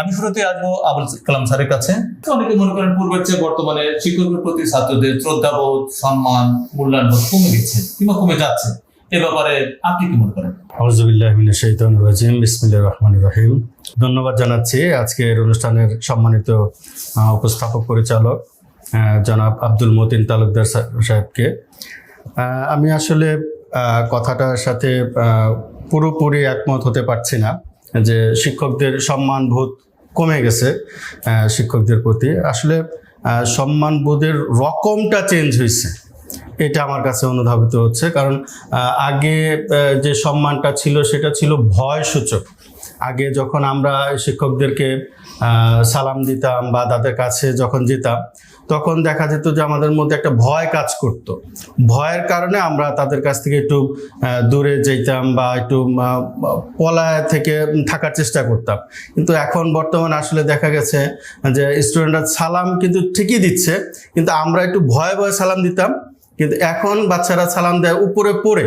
আমি শুরুতে আসব আবুল কালাম স্যারের কাছে। অনেকে মনে করেন পূর্বের চেয়ে বর্তমানে শিক্ষকের প্রতি ছাত্রদের শ্রদ্ধাবোধ, সম্মান মূল্যায়ন বোধ কমে গেছে কিংবা কমে যাচ্ছে। এ ব্যাপারে আপনি কি মনে করেন? রহিম। ধন্যবাদ জানাচ্ছি আজকের অনুষ্ঠানের সম্মানিত উপস্থাপক পরিচালক জনাব আব্দুল মতিন তালুকদার সাহেবকে। আমি আসলে কথাটার সাথে পুরোপুরি একমত হতে পারছি না। যে শিক্ষকদের সম্মানবোধ কমে গেছে শিক্ষকদের প্রতি। আসলে সম্মান সম্মানবোধের রকমটা চেঞ্জ হয়েছে। এটা আমার কাছে অনুধাবিত হচ্ছে। কারণ আগে যে সম্মানটা ছিল, সেটা ছিল ভয় সূচক। আগে যখন আমরা শিক্ষকদেরকে সালাম দিতাম বা তাদের কাছে যখন যেতাম, তখন দেখা যেত যে আমাদের মধ্যে একটা ভয় কাজ করত। ভয়ের কারণে আমরা তাদের কাছ থেকে একটু দূরে যেতাম বা একটু পলায় থেকে থাকার চেষ্টা করতাম। কিন্তু এখন বর্তমানে আসলে দেখা গেছে যে স্টুডেন্টরা সালাম কিন্তু ঠিকই দিচ্ছে, কিন্তু আমরা একটু ভয়ে ভয়ে সালাম দিতাম। কিন্তু এখন বাচ্চারা সালাম দেয় উপরে পড়ে।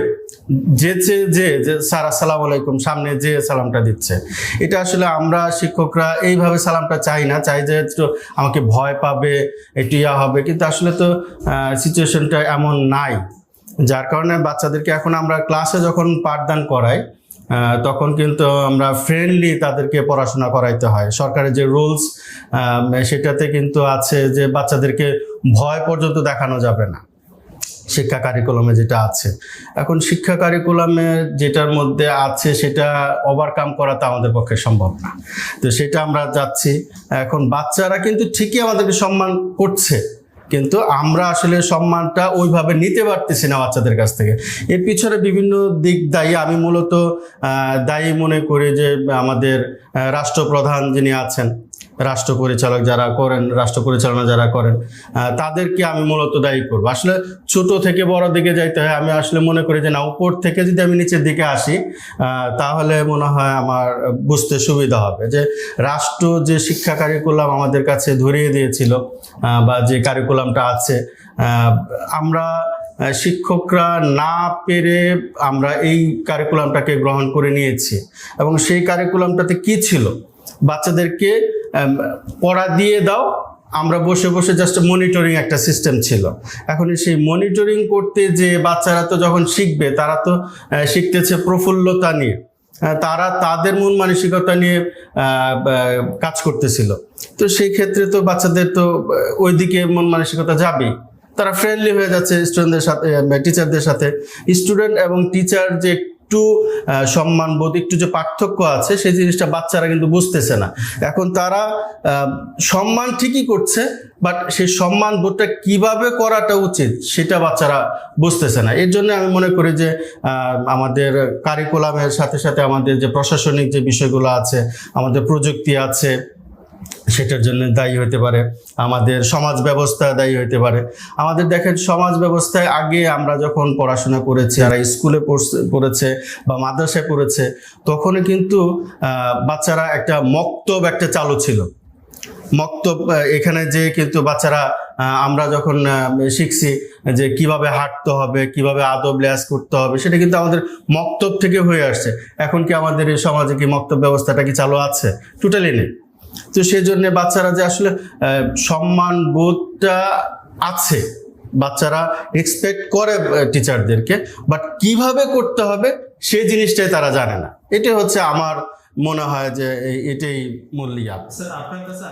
যে যে স্যার, আসসালামু আলাইকুম, সামনে যে সালামটা দিচ্ছে। এটা আসলে আমরা শিক্ষকরা এইভাবে সালামটা চাই না, চাই যে একটু আমাকে ভয় পাবে, একটু ইয়া হবে। কিন্তু আসলে তো সিচুয়েশনটা এমন নাই। যার কারণে বাচ্চাদেরকে এখন আমরা ক্লাসে যখন পাঠদান করাই তখন কিন্তু আমরা ফ্রেন্ডলি তাদেরকে পড়াশোনা করাইতে হয়। সরকারের যে রুলস সেটাতে কিন্তু আছে যে বাচ্চাদেরকে ভয় পর্যন্ত দেখানো যাবে না। শিক্ষা কারিকুলামে যেটা আছে। এখন শিক্ষা কারিকুলামে যেটার মধ্যে আছে সেটা ওভারকাম করা তো আমাদের পক্ষে সম্ভব না। তো সেটা আমরা যাচ্ছি। এখন বাচ্চারা কিন্তু ঠিকই আমাদেরকে সম্মান করছে, কিন্তু আমরা আসলে সম্মানটা ওইভাবে নিতে পারতেছি না বাচ্চাদের কাছ থেকে। এর পিছনে বিভিন্ন দিক দায়ী। আমি মূলত দায়ী মনে করি যে আমাদের রাষ্ট্রপ্রধান যিনি আছেন রাষ্ট্র পরিচালক যারা করেন রাষ্ট্র পরিচালনা যারা করেন তাদেরকে আমি মূলত দায়ী করব। আসলে ছোট থেকে বড় দিকে যাইতে হয়, আমি আসলে মনে করি যে না, উপর থেকে যদি আমি নিচের দিকে আসি তাহলে মনে হয় আমার বুঝতে সুবিধা হবে। যে রাষ্ট্র যে শিক্ষা কারিকুলাম আমাদের কাছে ধরিয়ে দিয়েছিল বা যে কারিকুলামটা আছে আমরা শিক্ষকরা না পেরে আমরা এই কারিকুলামটাকে গ্রহণ করে নিয়েছি। এবং সেই কারিকুলামটাতে কি ছিল? বাচ্চাদেরকে পড়া দিয়ে দাও। আমরা বসে বসে জাস্ট মনিটরিং একটা সিস্টেম ছিল। এখন সেই মনিটরিং করতে যে বাচ্চারা তো যখন শিখবে, তারা তো শিখতেছে প্রফুল্লতা নিয়ে। তারা তাদের মন মানসিকতা নিয়ে কাজ করতেছিল। তো সেই ক্ষেত্রে তো বাচ্চাদের তো ওইদিকে মন মানসিকতা যাবেই। তারা ফ্রেন্ডলি হয়ে যাচ্ছে স্টুডেন্টদের সাথে টিচারদের সাথে। স্টুডেন্ট এবং টিচার যে একটু সম্মানবোধ, একটু যে পার্থক্য আছে, সেই জিনিসটা বাচ্চারা কিন্তু বুঝতেছে না। এখন তারা সম্মান ঠিকই করছে বাট সেই সম্মান বোধটা কীভাবে করাটা উচিত, সেটা বাচ্চারা বুঝতেছে না। এর জন্য আমি মনে করি যে আমাদের কারিকুলামের সাথে সাথে আমাদের যে প্রশাসনিক যে বিষয়গুলো আছে, আমাদের প্রযুক্তি আছে সেটার জন্য দায়ী হতে পারে। আমাদের সমাজ ব্যবস্থা দায়ী হতে পারে। আমাদের দেখেন, সমাজ ব্যবস্থায় আগে আমরা যখন পড়াশোনা করেছি, যারা স্কুলে পড়েছে বা মাদ্রাসায় পড়েছে, তখনই কিন্তু বাচ্চারা একটা মক্তব একটা চালু ছিল। মক্তব এখানে যে কিন্তু বাচ্চারা আমরা যখন শিখছি যে কীভাবে হাঁটতে হবে, কীভাবে আদব লেয়াজ করতে হবে, সেটা কিন্তু আমাদের মক্তব থেকে হয়ে আসছে। এখন কি আমাদের এই সমাজে কি মক্তব ব্যবস্থাটা কি চালু আছে? টোটালি নেই। তো সেই জন্য বাচ্চারা যে আসলে সম্মান বোধটা আছে। বাচ্চারা এক্সপেক্ট করে টিচারদেরকে বাট কীভাবে করতে হবে সেই জিনিসটাই তারা জানে না। এটা হচ্ছে আমার মনে হয় যে এটাই মূল ইয়াদ। স্যার, আপনার কাছে